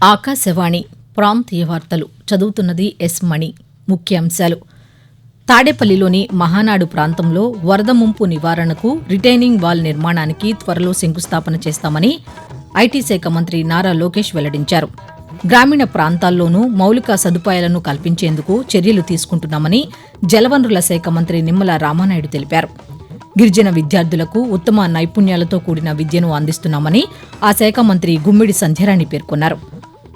ఆకాశవాణి ప్రాంతీయ వార్తలు. చదువుతున్నది ఎస్ మణి. ముఖ్యాంశాలు. తాడేపల్లిలోని మహానాడు ప్రాంతంలో వరద ముంపు నివారణకు రిటైనింగ్ వాల్ నిర్మాణానికి త్వరలో శంకుస్థాపన చేస్తామని ఐటీ శాఖ మంత్రి నారా లోకేష్ వెల్లడించారు. గ్రామీణ ప్రాంతాల్లోనూ మౌలిక సదుపాయాలను కల్పించేందుకు చర్యలు తీసుకుంటున్నామని జలవనరుల శాఖ మంత్రి నిమ్మల రామానాయుడు తెలిపారు. గిరిజన విద్యార్థులకు ఉత్తమ నైపుణ్యాలతో కూడిన విద్యను అందిస్తున్నామని ఆ శాఖ మంత్రి గుమ్మిడి సంధ్యారాణి పేర్కొన్నారు.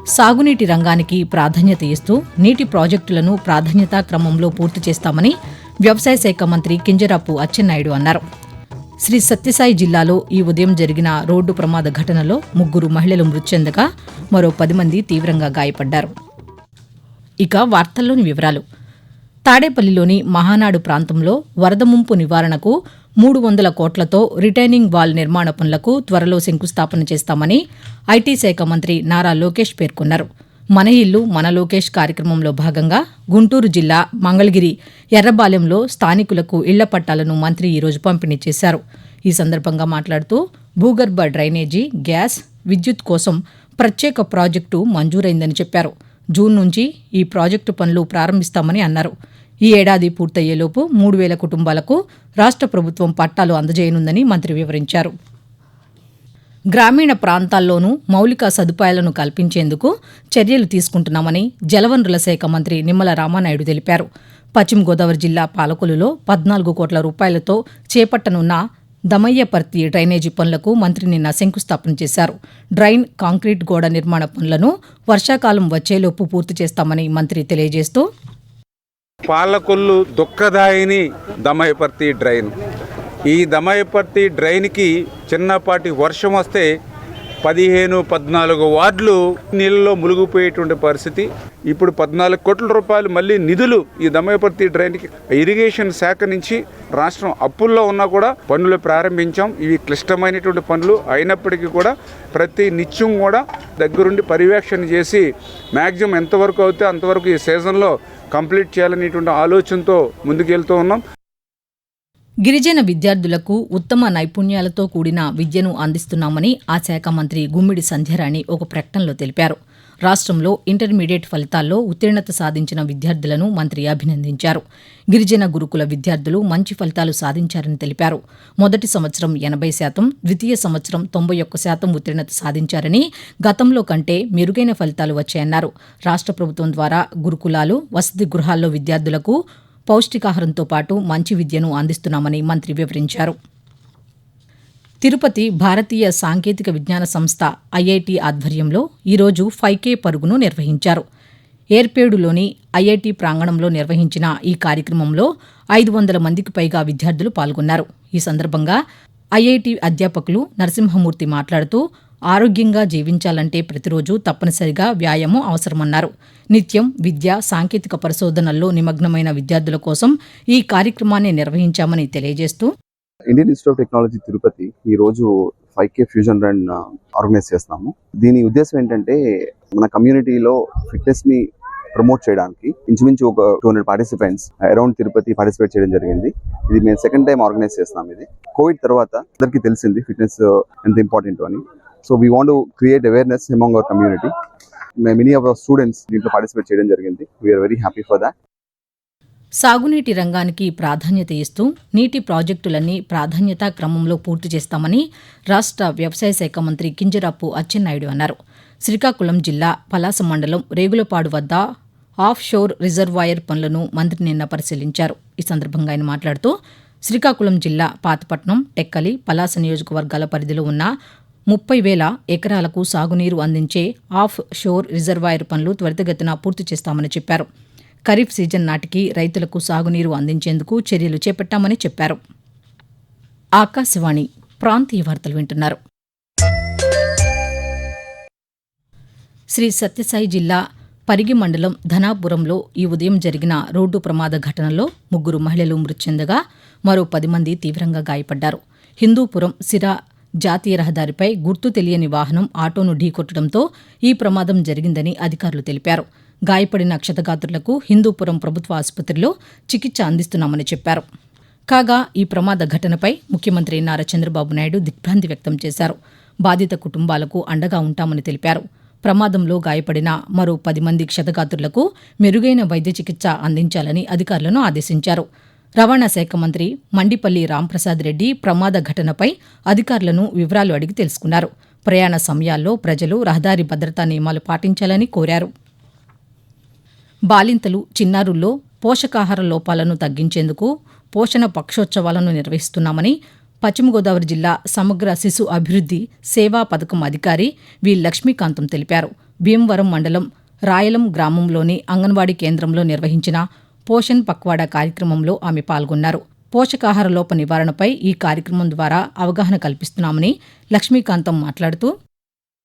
సాగునీటి రంగానికి ప్రాధాన్యత ఇస్తూ నీటి ప్రాజెక్టులను ప్రాధాన్యతా క్రమంలో పూర్తి చేస్తామని వ్యవసాయ శాఖ మంత్రి కింజరాపు అచ్చెన్నాయుడు అన్నారు. శ్రీ సత్యసాయి జిల్లాలో ఈ ఉదయం జరిగిన రోడ్డు ప్రమాద ఘటనలో ముగ్గురు మహిళలు మృతి చెందగా మరో పది మంది తీవ్రంగా గాయపడ్డారు. ఇక వార్తల్లోని వివరాలు. తాడేపల్లిలోని మహానాడు ప్రాంతంలో వరద ముంపు నివారణకు మూడు వందల కోట్లతో రిటైనింగ్ వాల్ నిర్మాణ పనులకు త్వరలో శంకుస్థాపన చేస్తామని ఐటీ శాఖ మంత్రి నారా లోకేష్ పేర్కొన్నారు. మన ఇల్లు మన లోకేష్ కార్యక్రమంలో భాగంగా గుంటూరు జిల్లా మంగళగిరి ఎర్రబాలెంలో స్థానికులకు ఇళ్ళ పట్టాలను మంత్రి ఈరోజు పంపిణీ చేశారు. ఈ సందర్భంగా మాట్లాడుతూ భూగర్భ డ్రైనేజీ గ్యాస్ విద్యుత్ కోసం ప్రత్యేక ప్రాజెక్టు మంజూరైందని చెప్పారు. జూన్ నుంచి ఈ ప్రాజెక్టు పనులు ప్రారంభిస్తామని అన్నారు. ఈ ఏడాది పూర్తయ్యేలోపు మూడు వేల కుటుంబాలకు రాష్ట్ర ప్రభుత్వం పట్టాలు అందజేయనుందని మంత్రి వివరించారు. గ్రామీణ ప్రాంతాల్లోనూ మౌలిక సదుపాయాలను కల్పించేందుకు చర్యలు తీసుకుంటున్నామని జలవనరుల శాఖ మంత్రి నిమ్మల రామానాయుడు తెలిపారు. పశ్చిమ గోదావరి జిల్లా పాలకొలులో పద్నాలుగు కోట్ల రూపాయలతో చేపట్టనున్న దమయ్యపర్తి డ్రైనేజీ పనులకు మంత్రి నిన్న శంకుస్థాపన చేశారు. డ్రైన్ కాంక్రీట్ గోడ నిర్మాణ పనులను వర్షాకాలం వచ్చేలోపు పూర్తి చేస్తామని మంత్రి తెలియజేస్తూ పాలకొల్లు దుఃఖదాయిని దమయపర్తి డ్రైన్. ఈ దమయపర్తి డ్రైన్కి చిన్నపాటి వర్షం వస్తే పదిహేను పద్నాలుగు వార్డులు నీళ్ళలో మునిగిపోయేటువంటి పరిస్థితి. ఇప్పుడు పద్నాలుగు కోట్ల రూపాయలు మళ్ళీ నిధులు ఈ దమయపర్తి డ్రైన్కి ఇరిగేషన్ శాఖ నుంచి రాష్ట్రం అప్పుల్లో ఉన్నా కూడా పనులు ప్రారంభించాం. ఇవి క్లిష్టమైనటువంటి పనులు. అయినప్పటికీ కూడా ప్రతి నిత్యం కూడా దగ్గరుండి పర్యవేక్షణ చేసి మ్యాక్సిమం ఎంతవరకు అవుతే అంతవరకు ఈ సీజన్లో కంప్లీట్ చేయాలనేటువంటి ఆలోచనతో ముందుకెళ్తూ ఉన్నాం. గిరిజన విద్యార్థులకు ఉత్తమ నైపుణ్యాలతో కూడిన విద్యను అందిస్తున్నామని ఆ శాఖ మంత్రి గుమ్మిడి సంధ్యరాణి ఒక ప్రకటనలో తెలిపారు. రాష్ట్రంలో ఇంటర్మీడియట్ ఫలితాల్లో ఉత్తీర్ణత సాధించిన విద్యార్థులను మంత్రి అభినందించారు. గిరిజన గురుకుల విద్యార్థులు మంచి ఫలితాలు సాధించారని తెలిపారు. మొదటి సంవత్సరం ఎనభై శాతం ద్వితీయ సంవత్సరం తొంభై ఒక్క శాతం ఉత్తీర్ణత సాధించారని గతంలో కంటే మెరుగైన ఫలితాలు వచ్చాయన్నారు. రాష్ట్ర ప్రభుత్వం ద్వారా గురుకులాలు వసతి గృహాల్లో విద్యార్థులకు పౌష్టికాహారంతో పాటు మంచి విద్యను అందిస్తున్నామని మంత్రి వివరించారు. తిరుపతి భారతీయ సాంకేతిక విజ్ఞాన సంస్థ ఐఐటి ఆధ్వర్యంలో ఈరోజు ఫైవ్ కే పరుగును నిర్వహించారు. ఏర్పేడులోని ఐఐటి ప్రాంగణంలో నిర్వహించిన ఈ కార్యక్రమంలో ఐదు వందల మందికి పైగా విద్యార్థులు పాల్గొన్నారు. ఈ సందర్భంగా ఐఐటి అధ్యాపకులు నరసింహమూర్తి మాట్లాడుతూ ఆరోగ్యంగా జీవించాలంటే ప్రతిరోజు తప్పనిసరిగా వ్యాయామం అవసరమన్నారు. నిత్యం విద్య సాంకేతిక పరిశోధనల్లో నిమగ్నమైన విద్యార్థుల కోసం ఈ కార్యక్రమాన్ని నిర్వహించామని తెలియజేస్తూ Indian institute of technology Tirupati ఈ రోజు five K fusion run organise చేస్తున్నాము. దీని ఉద్దేశం ఏంటంటే మన కమ్యూనిటీలో ఫిట్నెస్ని ప్రమోట్ చేయడానికి ఇంచుమించు ఒక two hundred participants around Tirupati participate చేయడం జరిగింది. ఇది మేము సెకండ్ టైం ఆర్గనైజ్ చేస్తున్నాం ఇది. కోవిడ్ తర్వాత అందరికీ తెలిసింది ఫిట్నెస్ uh, ఎంత ఇంపార్టెంట్ అని. So we want create awareness among our community many of our students దీంట్లో పార్టిసిపేట్ చేయడం జరిగింది. We are very happy for that సాగునీటి రంగానికి ప్రాధాన్యత ఇస్తూ నీటి ప్రాజెక్టులన్నీ ప్రాధాన్యతా క్రమంలో పూర్తి చేస్తామని రాష్ట్ర వ్యవసాయ శాఖ మంత్రి కింజరాపు అచ్చెన్నాయుడు అన్నారు. శ్రీకాకుళం జిల్లా పలాస మండలం రేగులపాడు వద్ద ఆఫ్ షోర్ రిజర్వాయర్ పనులను మంత్రి నిన్న పరిశీలించారు. ఈ సందర్భంగా ఆయన మాట్లాడుతూ శ్రీకాకుళం జిల్లా పాతపట్నం టెక్కలి పలాస నియోజకవర్గాల పరిధిలో ఉన్న ముప్పై వేల ఎకరాలకు సాగునీరు అందించే ఆఫ్ షోర్ రిజర్వాయర్ పనులు త్వరితగతిన పూర్తి చేస్తామని చెప్పారు. ఖరీఫ్ సీజన్ నాటికి రైతులకు సాగునీరు అందించేందుకు చర్యలు చేపట్టామని చెప్పారు. ఆకాశవాణి ప్రాంతీయ వార్తలు వింటున్నారు. శ్రీ సత్యసాయి జిల్లా పరిగి మండలం ధనాపురంలో ఈ ఉదయం జరిగిన రోడ్డు ప్రమాద ఘటనలో ముగ్గురు మహిళలు మృతి చెందగా మరో పది మంది తీవ్రంగా గాయపడ్డారు. హిందూపురం సిరా జాతీయ రహదారిపై గుర్తు తెలియని వాహనం ఆటోను ఢీకొట్టడంతో ఈ ప్రమాదం జరిగిందని అధికారులు తెలిపారు. గాయపడిన క్షతగాత్రులకు హిందూపురం ప్రభుత్వ ఆసుపత్రిలో చికిత్స అందిస్తున్నామని చెప్పారు. కాగా ఈ ప్రమాద ఘటనపై ముఖ్యమంత్రి నారా చంద్రబాబు నాయుడు దిగ్భ్రాంతి వ్యక్తం చేశారు. బాధిత కుటుంబాలకు అండగా ఉంటామని తెలిపారు. ప్రమాదంలో గాయపడిన మరో పది మంది క్షతగాత్రులకు మెరుగైన వైద్య చికిత్స అందించాలని అధికారులను ఆదేశించారు. రవాణా శాఖ మంత్రి మండిపల్లి రాంప్రసాద్ రెడ్డి ప్రమాద ఘటనపై అధికారులను వివరాలు అడిగి తెలుసుకున్నారు. ప్రయాణ సమయాల్లో ప్రజలు రహదారి భద్రతా నియమాలు పాటించాలని కోరారు. బాలింతలు చిన్నారుల్లో పోషకాహార లోపాలను తగ్గించేందుకు పోషణ పక్షోత్సవాలను నిర్వహిస్తున్నామని పశ్చిమ గోదావరి జిల్లా సమగ్ర శిశు అభివృద్ధి సేవా పథకం అధికారి వి. లక్ష్మీకాంతం తెలిపారు. భీమవరం మండలం రాయలం గ్రామంలోని అంగన్వాడీ కేంద్రంలో నిర్వహించిన పోషణ్ పక్వాడా కార్యక్రమంలో ఆమె పాల్గొన్నారు. పోషకాహార లోప నివారణపై ఈ కార్యక్రమం ద్వారా అవగాహన కల్పిస్తున్నామని లక్ష్మీకాంతం మాట్లాడుతూ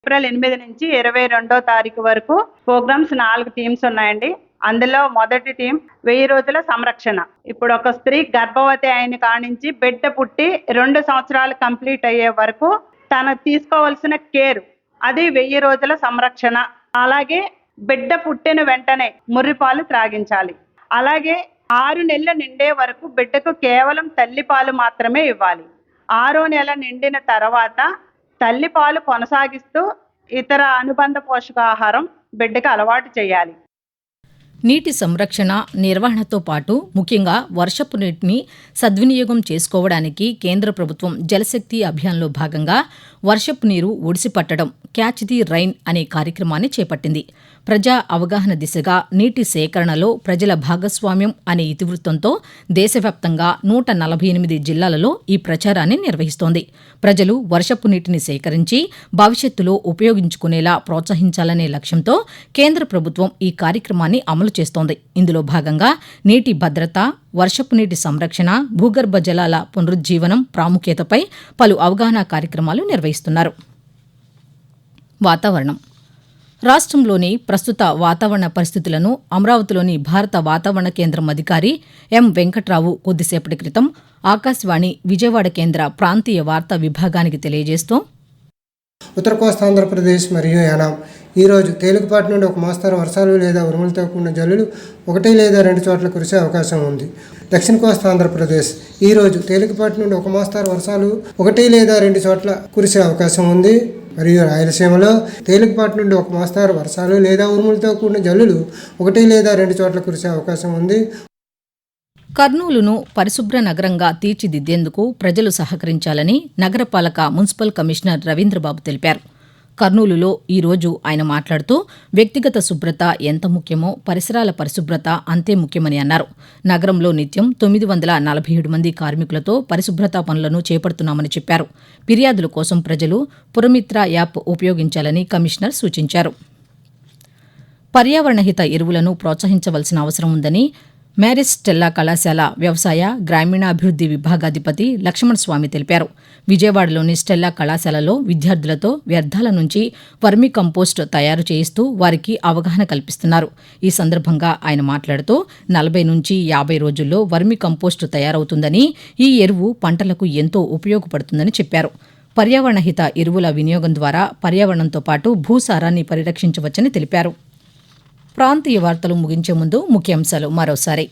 ఏప్రిల్ ఎనిమిది నుంచి ఇరవై రెండో తారీఖు వరకు ప్రోగ్రామ్స్ నాలుగు టీమ్స్ ఉన్నాయండి. అందులో మొదటి టీం వెయ్యి రోజుల సంరక్షణ. ఇప్పుడు ఒక స్త్రీ గర్భవతి అయిన కానించి బిడ్డ పుట్టి రెండు సంవత్సరాలు కంప్లీట్ అయ్యే వరకు తను తీసుకోవాల్సిన కేర్ అది వెయ్యి రోజుల సంరక్షణ. అలాగే బిడ్డ పుట్టిన వెంటనే ముర్రిపాలు త్రాగించాలి. అలాగే ఆరు నెలలు నిండే వరకు బిడ్డకు కేవలం తల్లిపాలు మాత్రమే ఇవ్వాలి. ఆరో నెల నిండిన తర్వాత తల్లిపాలు కొనసాగిస్తూ ఇతర అనుబంధ పోషకాహారం బిడ్డకు అలవాటు చేయాలి. నీటి సంరక్షణ నిర్వహణతో పాటు ముఖ్యంగా వర్షపు నీటిని సద్వినియోగం చేసుకోవడానికి కేంద్ర ప్రభుత్వం జలశక్తి అభియాన్లో భాగంగా వర్షపు నీరు ఒడిసిపట్టడం క్యాచ్ ది రైన్ అనే కార్యక్రమాన్ని చేపట్టింది. ప్రజా అవగాహన దిశగా నీటి సేకరణలో ప్రజల భాగస్వామ్యం అనే ఇతివృత్తంతో దేశవ్యాప్తంగా నూట నలభై ఎనిమిది జిల్లాలలో ఈ ప్రచారాన్ని నిర్వహిస్తోంది. ప్రజలు వర్షపు నీటిని సేకరించి భవిష్యత్తులో ఉపయోగించుకునేలా ప్రోత్సహించాలనే లక్ష్యంతో కేంద్ర ప్రభుత్వం ఈ కార్యక్రమాన్ని అమలు అమలు చేస్తోంది. ఇందులో భాగంగా నీటి భద్రత వర్షపు నీటి సంరక్షణ భూగర్భ జలాల పునరుజ్జీవనం ప్రాముఖ్యతపై పలు అవగాహన కార్యక్రమాలు నిర్వహిస్తున్నారు. వాతావరణం. రాష్ట్రంలోని ప్రస్తుత వాతావరణ పరిస్థితులను అమరావతిలోని భారత వాతావరణ కేంద్రం అధికారి ఎం వెంకట్రావు కొద్దిసేపటి క్రితం ఆకాశవాణి విజయవాడ కేంద్ర ప్రాంతీయ వార్తా విభాగానికి తెలియజేస్తూ ఉత్తర కోస్తా ఆంధ్రప్రదేశ్ మరియు యానాం. ఈరోజు తేలికపాటి నుండి ఒక మోస్తరు వర్షాలు లేదా ఉరుములతో కూడిన జల్లులు ఒకటి లేదా రెండు చోట్ల కురిసే అవకాశం ఉంది. దక్షిణ కోస్తా ఆంధ్రప్రదేశ్. ఈరోజు తేలికపాటి నుండి ఒక మోస్తరు వర్షాలు ఒకటి లేదా రెండు చోట్ల కురిసే అవకాశం ఉంది. మరియు రాయలసీమలో తేలికపాటి నుండి ఒక మోస్తారు వర్షాలు లేదా ఉరుములతో కూడిన జల్లులు ఒకటి లేదా రెండు చోట్ల కురిసే అవకాశం ఉంది. కర్నూలును పరిశుభ్ర నగరంగా తీర్చిదిద్దేందుకు ప్రజలు సహకరించాలని నగరపాలక మున్సిపల్ కమిషనర్ రవీంద్రబాబు తెలిపారు. కర్నూలులో ఈరోజు ఆయన మాట్లాడుతూ వ్యక్తిగత శుభ్రత ఎంత ముఖ్యమో పరిసరాల పరిశుభ్రత అంతే ముఖ్యమని అన్నారు. నగరంలో నిత్యం తొమ్మిది వందల నలభై ఏడు మంది కార్మికులతో పరిశుభ్రతా పనులను చేపడుతున్నామని చెప్పారు. ఫిర్యాదుల కోసం ప్రజలు పురమిత్ర యాప్ ఉపయోగించాలని కమిషనర్ సూచించారు. పర్యావరణహిత ఎరువులను ప్రోత్సహించవలసిన అవసరం ఉందని మ్యారిస్ స్టెల్లా కళాశాల వ్యవసాయ గ్రామీణాభివృద్ధి విభాగాధిపతి లక్ష్మణ్ స్వామి తెలిపారు. విజయవాడలోని స్టెల్లా కళాశాలలో విద్యార్థులతో వ్యర్థాల నుంచి వర్మి కంపోస్ట్ తయారు చేయిస్తూ వారికి అవగాహన కల్పిస్తున్నారు. ఈ సందర్భంగా ఆయన మాట్లాడుతూ నలభై నుంచి యాభై రోజుల్లో వర్మి కంపోస్ట్ తయారవుతుందని ఈ ఎరువు పంటలకు ఎంతో ఉపయోగపడుతుందని చెప్పారు. పర్యావరణహిత ఎరువుల వినియోగం ద్వారా పర్యావరణంతో పాటు భూసారాన్ని పరిరక్షించవచ్చని తెలిపారు. ప్రాంతీయ వార్తలు ముగించే ముందు ముఖ్యాంశాలు మరోసారి.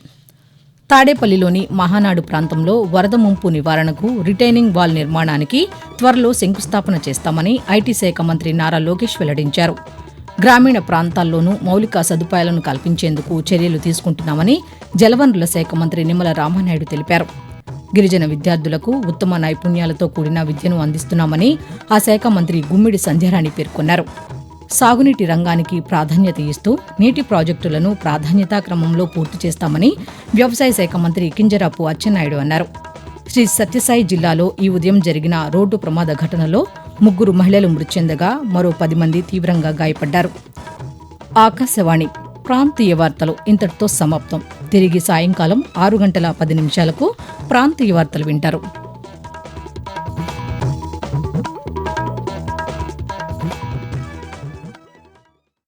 తాడేపల్లిలోని మహానాడు ప్రాంతంలో వరద ముంపు నివారణకు రిటైనింగ్ వాల్ నిర్మాణానికి త్వరలో శంకుస్థాపన చేస్తామని ఐటీ శాఖ మంత్రి నారా లోకేష్ వెల్లడించారు. గ్రామీణ ప్రాంతాల్లోనూ మౌలిక సదుపాయాలను కల్పించేందుకు చర్యలు తీసుకుంటున్నామని జలవనరుల శాఖ మంత్రి నిమ్మల రామానాయుడు తెలిపారు. గిరిజన విద్యార్థులకు ఉత్తమ నైపుణ్యాలతో కూడిన విద్యను అందిస్తున్నామని ఆ శాఖ మంత్రి గుమ్మిడి సంధ్యారాణి పేర్కొన్నారు. సాగునీటి రంగానికి ప్రాధాన్యత ఇస్తూ నీటి ప్రాజెక్టులను ప్రాధాన్యతా క్రమంలో పూర్తి చేస్తామని వ్యవసాయ శాఖ మంత్రి కింజరాపు అచ్చెన్నాయుడు అన్నారు. శ్రీ సత్యసాయి జిల్లాలో ఈ ఉదయం జరిగిన రోడ్డు ప్రమాద ఘటనలో ముగ్గురు మహిళలు మృతి చెందగా మరో పది మంది తీవ్రంగా గాయపడ్డారు. ఆకాశవాణి ప్రాంతీయ వార్తలు ఇంతటితో సమాప్తం. తిరిగి సాయంకాలం ఆరు గంటల పది నిమిషాలకు ప్రాంతీయ వార్తలు వింటారు.